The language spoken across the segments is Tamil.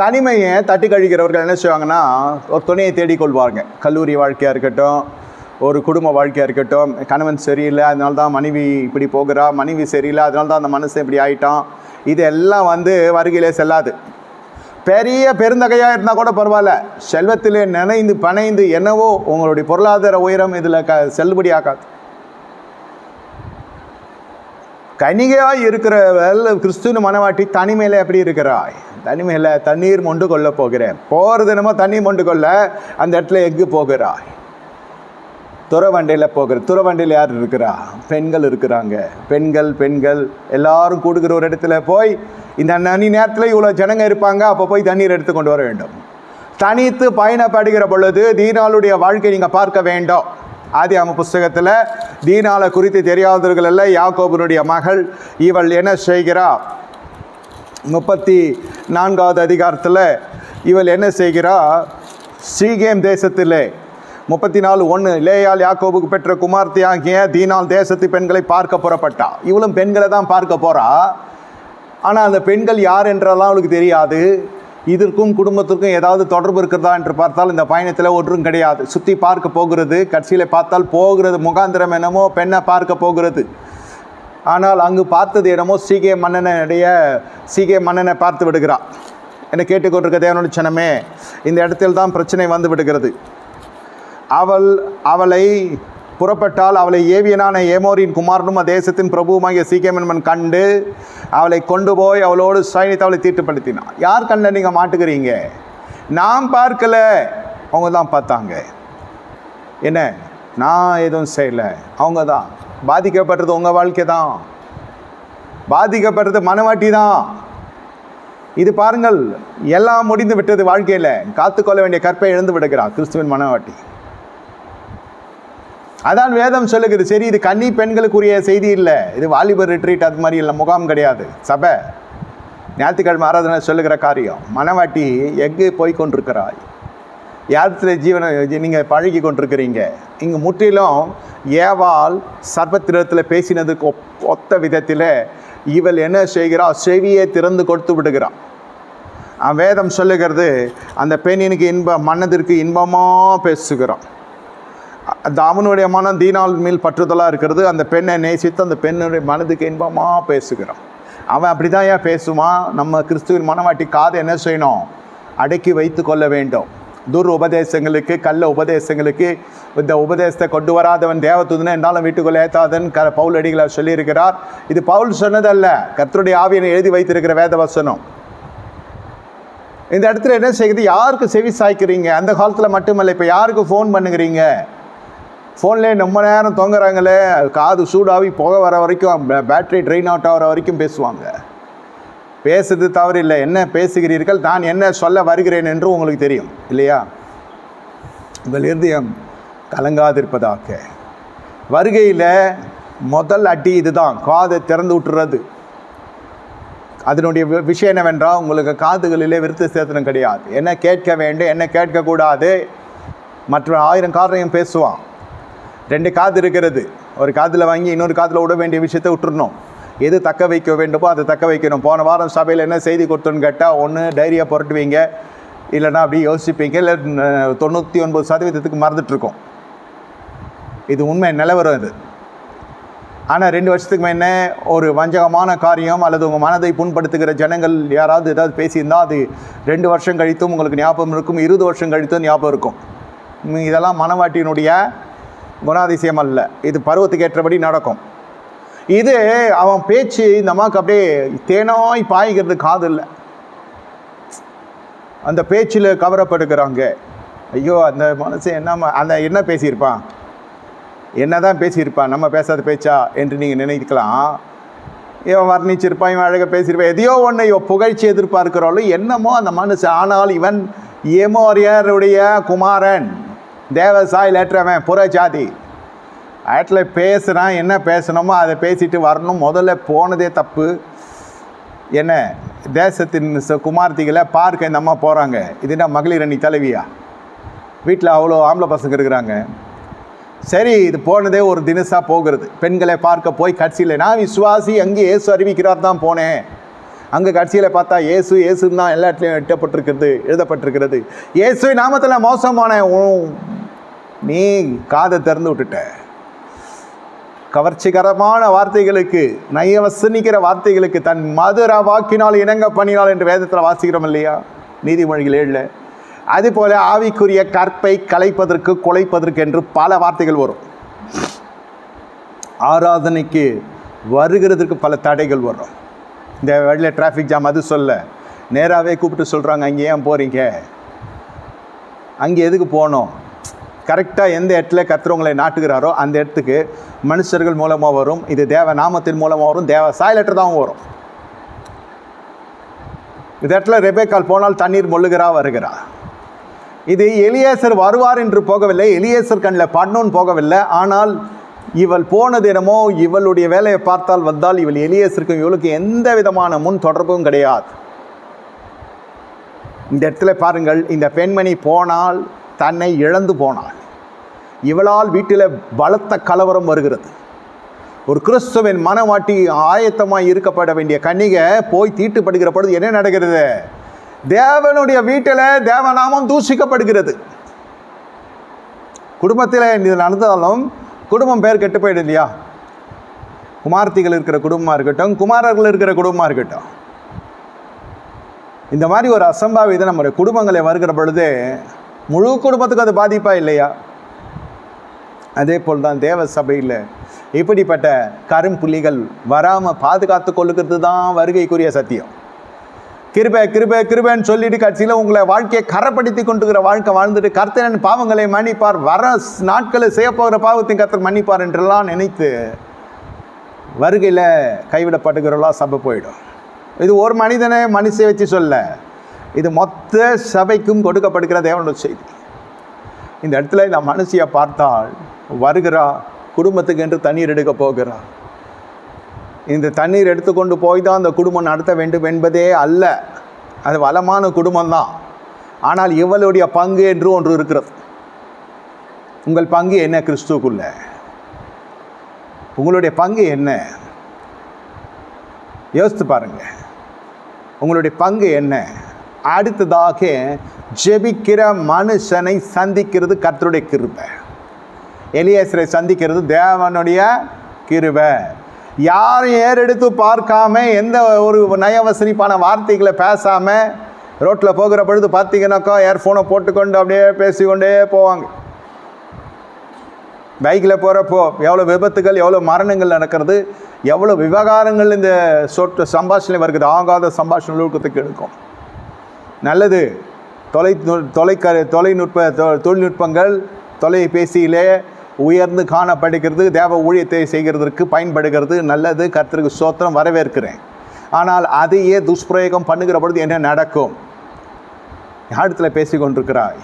தனிமையை தட்டி கழிக்கிறவர்கள் என்ன செய்வாங்கன்னா ஒரு துணையை தேடிக்கொள்வாருங்க கல்லூரி வாழ்க்கையாக இருக்கட்டும் ஒரு குடும்ப வாழ்க்கையாக இருக்கட்டும் கணவன் சரியில்லை அதனால தான் மனைவி இப்படி போகிறா மனைவி சரியில்லை அதனால தான் அந்த மனசு இப்படி ஆயிட்டான். இதெல்லாம் வந்து வருகையிலே செல்லாது. பெரிய பெருந்தகையாக இருந்தால் கூட பரவாயில்ல. செல்வத்திலே நினைந்து பனைந்து என்னவோ உங்களுடைய பொருளாதார உயரம் இதில் க செல்லுபடி ஆகாது கனிகையாய் இருக்கிறவள் கிறிஸ்துவின் மனவாட்டி தனிமையில் எப்படி இருக்கிறாய்? தனிமையில் தண்ணீர் மொண்டு கொள்ள போகிறேன். போகிறது என்னமோ தண்ணீர் மொண்டு கொள்ள அந்த இடத்துல எங்கு போகிறாய். துறவண்டையில் போகிற துறவண்டையில் யார் இருக்கிறா? பெண்கள் இருக்கிறாங்க. பெண்கள் பெண்கள் எல்லாரும் கூடுகிற ஒரு இடத்துல போய் இந்த நனி நேரத்தில் இவ்வளோ ஜனங்க இருப்பாங்க அப்போ போய் தண்ணீர் எடுத்து கொண்டு வர வேண்டும். தனித்து பயணப்படுகிற பொழுது தீனாளுடைய வாழ்க்கை நீங்கள் பார்க்க வேண்டும். ஆதி புஸ்தகத்தில் தீனாலை குறித்து தெரியாதவர்கள் அல்ல யாக்கோபனுடைய மகள். இவள் என்ன செய்கிறா? முப்பத்தி நான்காவது அதிகாரத்தில் இவள் என்ன செய்கிறா? சீகேம் தேசத்திலே முப்பத்தி நாலு ஒன்று லேயால் யாக்கோபுக்கு பெற்ற குமார்த்தி ஆகிய தீனால் தேசத்து பெண்களை பார்க்க புறப்பட்டா. இவளும் பெண்களை தான் பார்க்க போகிறா ஆனால் அந்த பெண்கள் யார் என்றெல்லாம் அவளுக்கு தெரியாது. இதற்கும் குடும்பத்திற்கும் ஏதாவது தொடர்பு இருக்கிறதா என்று பார்த்தால் இந்த பயணத்தில் ஒன்றும் கிடையாது. சுற்றி பார்க்க போகிறது கட்சியில் பார்த்தால் போகிறது முகாந்திரம் என்னமோ பெண்ணை பார்க்க போகிறது. ஆனால் அங்கு பார்த்தது என்னமோ சீகே மன்னனுடைய சீகே மன்னனை பார்த்து விடுகிறான் என்னை கேட்டுக்கொண்டிருக்க தேவனுடைய சனமே இந்த இடத்தில் தான் பிரச்சனை வந்து விடுகிறது. அவள் அவளை புறப்பட்டால் அவளை ஏவியனான ஏமோரின் குமாரனும் தேசத்தின் பிரபுவுமாகிய சீக்கியமன்மன் கண்டு அவளை கொண்டு போய் அவளோடு சைனித்து அவளை தீட்டுப்படுத்தினான் யார் கண்ணில் நீங்கள் மாட்டுக்கிறீங்க? நான் பார்க்கல. அவங்க தான் பார்த்தாங்க. என்ன? நான் எதுவும் செய்யலை. அவங்க தான் பாதிக்கப்பட்டது உங்கள் வாழ்க்கை தான் பாதிக்கப்பட்டது மனவாட்டி தான் இது பாருங்கள் எல்லாம் முடிந்து விட்டது வாழ்க்கையில். காத்துக்கொள்ள வேண்டிய கற்பை இழந்து விடுகிறார் கிறிஸ்துவின் மனவாட்டி. அதான் வேதம் சொல்லுகிறது. சரி இது கன்னி பெண்களுக்குரிய செய்தி இல்லை. இது வாலிபர் ரிட்ரீட் அது மாதிரி இல்லை முகாம் கிடையாது. சபை. ஞாயிற்றுக்கிழமை ஆராதனை சொல்லுகிற காரியம். மனவாட்டி எங்கு போய் கொண்டிருக்கிறாய். யாரத்தில் ஜீவனை நீங்கள் பழகி கொண்டிருக்கிறீங்க. இங்கே முற்றிலும் ஏவாள் சர்பத்திரத்தில் பேசினதுக்கு ஒப் ஒத்த விதத்தில் இவள் என்ன செய்கிறா? செவியை திறந்து கொடுத்து விடுகிறாள். வேதம் சொல்லுகிறது அந்த பெண்ணினுக்கு இன்பம் மனதிற்கு இன்பமாக பேசுகிறான். அந்த அவனுடைய மனம் தீனால் மேல் பற்றுதலாக இருக்கிறது. அந்த பெண்ணை நேசித்து அந்த பெண்ணுடைய மனதுக்கு இன்பமாக பேசுகிறான். அவன் அப்படி தான் ஏன் பேசுவான் நம்ம கிறிஸ்துவின் மனவாட்டி காதை என்ன செய்யணும்? அடக்கி வைத்து கொள்ள வேண்டும். துர் உபதேசங்களுக்கு கள்ள உபதேசங்களுக்கு இந்த உபதேசத்தை கொண்டு வராதவன் தேவத்துதனை என்னாலும் வீட்டுக்குள்ளே ஏத்தாதன் க பவுல் அடிகளை சொல்லியிருக்கிறார். இது பவுல் சொன்னதல்ல. கர்த்தருடைய ஆவியனை எழுதி வைத்திருக்கிற வேத வசனம். இந்த இடத்துல என்ன செய்யுது? யாருக்கு செவி சாய்க்கிறீங்க? அந்த காலத்தில் மட்டுமல்ல இப்போ யாருக்கு ஃபோன் பண்ணுகிறீங்க? ஃபோன்லேயே ரொம்ப நேரம் தொங்குறாங்களே. காது சூடாகி புகை வர வரைக்கும் பேட்ரி பேட்டரி ட்ரெயின் அவுட் ஆகிற வரைக்கும் பேசுவாங்க. பேசுறது தவறு இல்லை என்ன பேசுகிறீர்கள்? நான் என்ன சொல்ல வருகிறேன் என்று உங்களுக்கு தெரியும். இல்லையா? உங்கள் இருதயம் கலங்காதிருப்பதாக. வருகையில் முதல் அடி இதுதான். காதை திறந்து விட்டுறது. அதனுடைய விஷயம் என்னவென்றால் உங்களுக்கு காதுகளிலே விருத்த சேதனம் கிடையாது. என்ன கேட்க வேண்டும் என்ன கேட்கக்கூடாது மற்ற ஆயிரம் காரணம் பேசுவான். ரெண்டு காது இருக்கிறது. ஒரு காதில் வாங்கி இன்னொரு காதில் விட வேண்டிய விஷயத்தை விட்டுருணும் எது தக்க வைக்க வேண்டுமோ அதை தக்க வைக்கணும். போன வாரம் சபையில் என்ன செய்தி கொடுத்தோன்னு கேட்டால் ஒன்று டைரியா புரட்டுவீங்க. இல்லைன்னா அப்படி யோசிப்பீங்க. இல்லை தொண்ணூற்றி ஒன்பது சதவீதத்துக்கு மறந்துட்டுருக்கோம் இது உண்மை நிலவரம் இது. ஆனால் ரெண்டு வருஷத்துக்கு முன்னே ஒரு வஞ்சகமான காரியம் அல்லது உங்கள் மனதை புண்படுத்துகிற ஜனங்கள் யாராவது ஏதாவது பேசியிருந்தால் அது ரெண்டு வருஷம் கழித்தும் உங்களுக்கு ஞாபகம் இருக்கும் இருபது வருஷம் கழித்தும் ஞாபகம் இருக்கும். இதெல்லாம் மனவாட்டியினுடைய குணாதிசயம் அல்ல இது பருவத்துக்கு ஏற்றபடி நடக்கும். இது அவன் பேச்சு இந்த அம்மாவுக்கு அப்படியே தேனாய் பாய்கிறது காது இல்லை அந்த பேச்சில் கவரப்படுகிறாங்க. ஐயோ அந்த மனசு என்ன அந்த என்ன பேசியிருப்பான் என்னதான் பேசியிருப்பான் நம்ம பேசாத பேச்சா என்று நீங்கள் நினைக்கலாம். இவன் வர்ணிச்சிருப்பான் இவன் அழகாக பேசியிருப்பான் எதையோ ஒன்று இவன் புகழ்ச்சி எதிர்பார்க்கிறாலும் என்னமோ அந்த மனசு. ஆனால் இவன் ஏமோரியருடைய குமாரன். தேவசாய் லெட்டரவன் புற ஜாதி ஆட்டில் பேசுகிறான் என்ன பேசணுமோ அதை பேசிட்டு வரணும். முதல்ல போனதே தப்பு. என்ன? தேசத்தின் குமார்த்திகளை பார்க்க இந்த அம்மா போகிறாங்க இது என்ன மகளிர் அணி தலைவியா? வீட்டில் அவ்வளோ ஆம்பளை பசங்க இருக்கிறாங்க. சரி இது போனதே ஒரு தினசாக போகிறது. பெண்களை பார்க்க போய் கட்சியில் நான் விசுவாசி அங்கே இயேசு அறிவிக்கிறார் தான் போனேன். அங்கே கட்சியில் பார்த்தா இயேசு இயேசுன்னு தான் எல்லா இடத்துலையும் எட்டப்பட்டிருக்கிறது எழுதப்பட்டிருக்கிறது. இயேசு நாமத்தில் மோசமான நீ காதை திறந்து விட்டுட்ட. கவர்ச்சிகரமான வார்த்தைகளுக்கு நயவசனிக்கிற வார்த்தைகளுக்கு தன் மதுர வாக்கினால் இணங்க பண்ணினாள் என்று வேதத்தில் வாசிக்கிறோம் இல்லையா? நீதிமொழிகள் ஏழில். அதுபோல ஆவிக்குரிய கற்பை கலைப்பதற்கு குலைப்பதற்கு என்று பல வார்த்தைகள் வரும். ஆராதனைக்கு வருகிறதுக்கு பல தடைகள் வரும். இந்த வெளியில் டிராஃபிக் ஜாம் அது சொல்ல. நேராகவே கூப்பிட்டு சொல்கிறாங்க அங்கே ஏன் போகிறீங்க அங்கே எதுக்கு போகணும் கரெக்டாக எந்த இடத்துல கத்துறவங்களை நாட்டுகிறாரோ அந்த இடத்துக்கு மனுஷர்கள் மூலமாக வரும். இது தேவ நாமத்தின் மூலமாக வரும். தேவ சாயலற்ற தான் வரும். இந்த இடத்துல ரெபேக்கால் போனால் தண்ணீர் மொழுகிறா வருகிறா. இது எலியேசர் வருவார் என்று போகவில்லை. எலியேசர் கண்ணில் பண்ணுன்னு போகவில்லை. ஆனால் இவள் போன தினமோ இவளுடைய வேலையை பார்த்தால் வந்தால் இவள் எலியேசருக்கும் இவளுக்கு எந்த விதமான முன் தொடர்பும் கிடையாது. இந்த இடத்துல பாருங்கள் இந்த பெண்மணி போனால் தன்னை இழந்து போனாள். இவளால் வீட்டில் பலத்த கலவரம் வருகிறது. ஒரு கிறிஸ்துவின் மனவாட்டி ஆயத்தமாக இருக்கப்பட வேண்டிய கன்னிகை போய் தீட்டுப்படுகிற பொழுது என்ன நடக்கிறது? தேவனுடைய வீட்டில் தேவநாமம் தூஷிக்கப்படுகிறது. குடும்பத்தில் இது நடந்தாலும் குடும்பம் பேர் கெட்டு போயிடும் இல்லையா? குமார்த்திகள் இருக்கிற குடும்பமாக இருக்கட்டும் குமாரர்கள் இருக்கிற குடும்பமாக இருக்கட்டும். இந்த மாதிரி ஒரு அசம்பாவிதம் நம்முடைய குடும்பங்களை வருகிற பொழுது முழு குடும்பத்துக்கும் அது பாதிப்பா இல்லையா? அதே போல் தான் தேவ சபையில் இப்படிப்பட்ட கரும்புள்ளிகள் வராமல் பாதுகாத்து கொள்ளுகிறது தான் வருகைக்குரிய சத்தியம். கிருபை கிருபை கிருபைன்னு சொல்லிட்டு கட்சியில் உங்களை வாழ்க்கையை கரப்படுத்தி கொண்டுகிற வாழ்க்கை வாழ்ந்துட்டு கர்த்தனன் பாவங்களை மன்னிப்பார். வர நாட்களை செய்ய போகிற பாவத்தையும் கர்த்தர் மன்னிப்பார் என்றெல்லாம் நினைத்து வருகையில் கைவிடப்படுகிறவர்களா சபை போயிடும். இது ஒரு மனிதனை மனுஷை வச்சு சொல்ல இது மொத்த சபைக்கும் கொடுக்கப்படுகிற தேவனோட செய்தி. இந்த இடத்துல இந்த மனுஷியை பார்த்தால் வருகிறா குடும்பத்துக்கு என்று தண்ணீர் எடுக்க போகிறா. இந்த தண்ணீர் எடுத்துக்கொண்டு போய் தான் அந்த குடும்பம் நடத்த வேண்டும் என்பதே அல்ல. அது வளமான குடும்பம்தான். ஆனால் இவளுடைய பங்கு என்று ஒன்று இருக்கிறது. உங்கள் பங்கு என்ன கிறிஸ்துக்குள்ள உங்களுடைய பங்கு என்ன? யோசித்து பாருங்கள் உங்களுடைய பங்கு என்ன? அடுத்ததாக ஜெபிக்கிற மனுஷனை சந்திக்கிறது கர்த்தருடைய கிருபை. எலியேசரை சந்திக்கிறது தேவனுடைய கிருபை. யாரும் ஏறெடுத்து பார்க்காம எந்த ஒரு நயவசனிப்பான வார்த்தைகளை பேசாமல் ரோட்டில் போகிற பொழுது பார்த்தீங்கன்னாக்கா ஏர்ஃபோனை போட்டுக்கொண்டு அப்படியே பேசிக்கொண்டே போவாங்க. பைக்கில் போகிறப்போ எவ்வளோ விபத்துகள் எவ்வளோ மரணங்கள் நடக்கிறது எவ்வளோ விவகாரங்கள் இந்த சொட்டு சம்பாஷணை வருகிறது ஆகாத சம்பாஷணை நுட்பத்துக்கு எடுக்கும். நல்லது. தொலை தொலைக்க தொலைநுட்ப தொ- தொழில்நுட்பங்கள் தொலைபேசியிலே உயர்ந்து காணப்படுகிறது தேவ ஊழியத்தை செய்கிறதற்கு பயன்படுகிறது நல்லது கர்த்தருக்கு சோத்திரம் வரவேற்கிறேன். ஆனால் அதையே துஷ்பிரயோகம் பண்ணுகிற பொழுது என்ன நடக்கும்? யாரிடத்தில் பேசிக்கொண்டிருக்கிறாய்?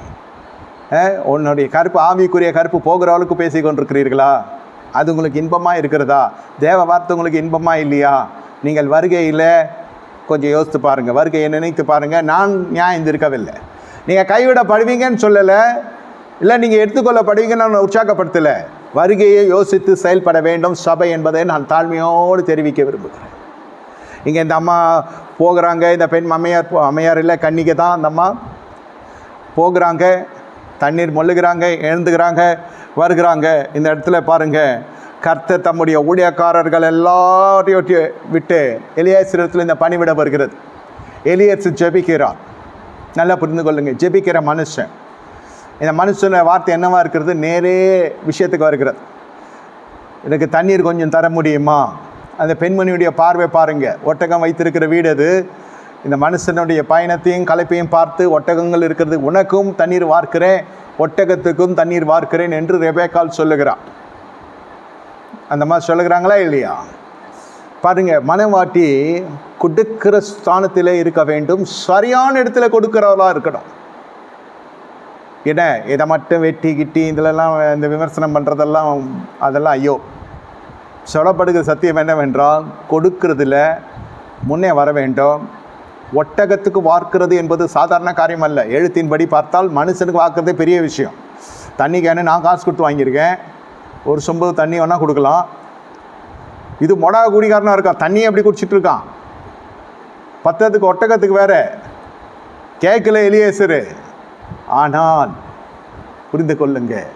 உன்னுடைய கருப்பு ஆவிக்குரிய கருப்பு போகிற அளவுக்கு பேசி கொண்டிருக்கிறீர்களா அது உங்களுக்கு இன்பமாக இருக்கிறதா? தேவ வார்த்தை உங்களுக்கு இன்பமாக இல்லையா? நீங்கள் வருகையில் கொஞ்சம் யோசித்து பாருங்கள் வருகையை நினைத்து பாருங்கள் நான் நியாயம் இருக்கவில்லை நீங்கள் கைவிடப்படுவீங்கன்னு சொல்லலை. இல்லை நீங்கள் எடுத்துக்கொள்ளப்படுவீங்க நான் உற்சாகப்படுத்தலை. வருகையை யோசித்து செயல்பட வேண்டும். சபை என்பதை நான் தாழ்மையோடு தெரிவிக்க விரும்புகிறேன். இங்கே இந்த அம்மா போகிறாங்க இந்த பெண் அம்மையார் அம்மையார் இல்லை கன்னிகை தான் அந்த அம்மா. போகிறாங்க தண்ணீர் மொழுகிறாங்க எழுந்துக்கிறாங்க வருகிறாங்க. இந்த இடத்துல பாருங்கள் கர்த்தர் தம்முடைய ஊழியக்காரர்கள் எல்லாரையும் விட்டு எலியாசிரத்தில் இந்த பணிவிட வருகிறது. எலியர்ஸ் ஜெபிக்கிறார். நல்லா புரிந்து கொள்ளுங்கள் ஜெபிக்கிற மனுஷன். இந்த மனுஷன வார்த்தை என்னவா இருக்கிறது? நேரே விஷயத்துக்கு வருகிறது. எனக்கு தண்ணீர் கொஞ்சம் தர முடியுமா? அந்த பெண்மணியுடைய பார்வை பாருங்கள் ஒட்டகம் வைத்திருக்கிற வீடு அது. இந்த மனுஷனுடைய பயணத்தையும் கலைப்பையும் பார்த்து ஒட்டகங்கள் இருக்கிறது. உனக்கும் தண்ணீர் வார்க்கிறேன். ஒட்டகத்துக்கும் தண்ணீர் வார்க்கிறேன் என்று ரெபேக்கால் சொல்லுகிறான். அந்த மாதிரி சொல்லுகிறாங்களா இல்லையா? பாருங்கள் மனவாட்டி கொடுக்கிற ஸ்தானத்திலே இருக்க வேண்டும். சரியான இடத்துல கொடுக்குறவளாக இருக்கணும். என்ன இதை மட்டும் வெட்டி கிட்டி இதிலெல்லாம் இந்த விமர்சனம் பண்ணுறதெல்லாம் அதெல்லாம் ஐயோ. சொல்லப்படுகிற சத்தியம் என்னவென்றால் கொடுக்கிறதுல முன்னே வர வேண்டும். ஒட்டகத்துக்கு வார்க்கிறது என்பது சாதாரண காரியம் அல்ல எழுத்தின்படி பார்த்தால் மனுஷனுக்கு வார்க்கிறதே பெரிய விஷயம். தண்ணி கேனு நான் காசு கொடுத்து வாங்கியிருக்கேன். ஒரு சொம்பு தண்ணி வேணால் கொடுக்கலாம். இது மொடா குடிகாரனாக இருக்கான். தண்ணியை எப்படி குடிச்சிட்டு இருக்கான்? பத்தத்துக்கு ஒட்டகத்துக்கு வேற. கேட்கல எலியேசரு. ஆனால் புரிந்து கொள்ளுங்கள்.